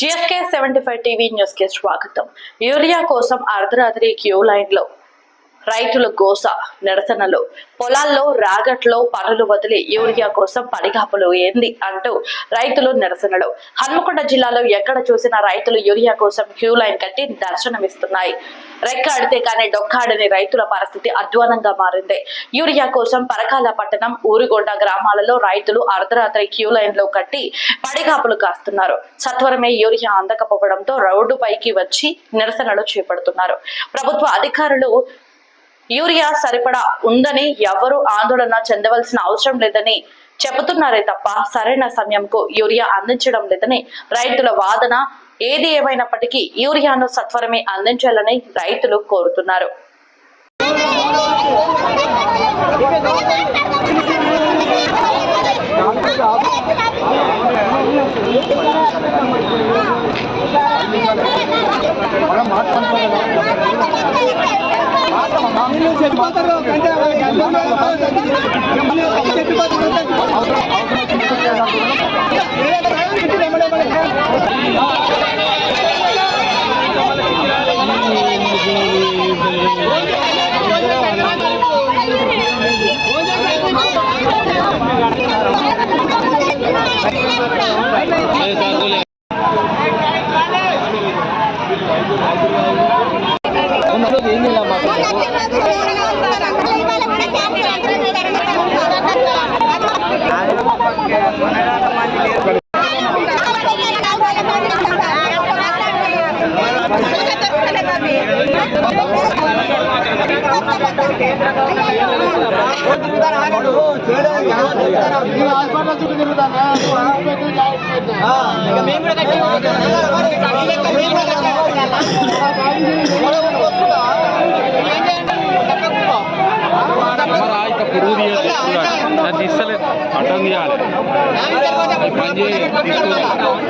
GSK seventy five TV న్యూస్కి స్వాగతం. Urea కోసం అర్ధరాత్రి క్యూ లైన్లో రైతుల గోస నిరసనలు. పొలాల్లో రాగట్లో పనులు వదిలి యూరియా కోసం పడిగాపులు ఏంది అంటూ రైతులు నిరసనలు. హన్మకొండ జిల్లాలో ఎక్కడ చూసినా రైతులు యూరియా కోసం క్యూ లైన్ కట్టి దర్శనమిస్తున్నాయి. రెక్కాడితే కానీ డొక్కాడని రైతుల పరిస్థితి అధ్వానంగా మారింది. యూరియా కోసం పరకాల పట్టణం ఊరుగొండ గ్రామాలలో రైతులు అర్ధరాత్రి క్యూ లైన్లో కట్టి పడిగాపులు కాస్తున్నారు. సత్వరమే యూరియా అందకపోవడంతో రోడ్డుపైకి వచ్చి నిరసనలు చేపడుతున్నారు. ప్రభుత్వ అధికారులు యూరియా సరిపడా ఉందని ఎవరు ఆందోళన చెందవలసిన అవసరం లేదని చెబుతున్నారే తప్ప సరైన సమయంకు యూరియా అందించడం లేదని రైతుల వాదన ఏది ఏమైనప్పటికీ యూరియాను సత్వరమే అందించాలని రైతులు కోరుతున్నారు. చెప్పిపోతారు అంటే వాళ్ళకి తీస్తలేదు అడ్డం తీయాలి అది పని చేయాలి తీసుకోవాలి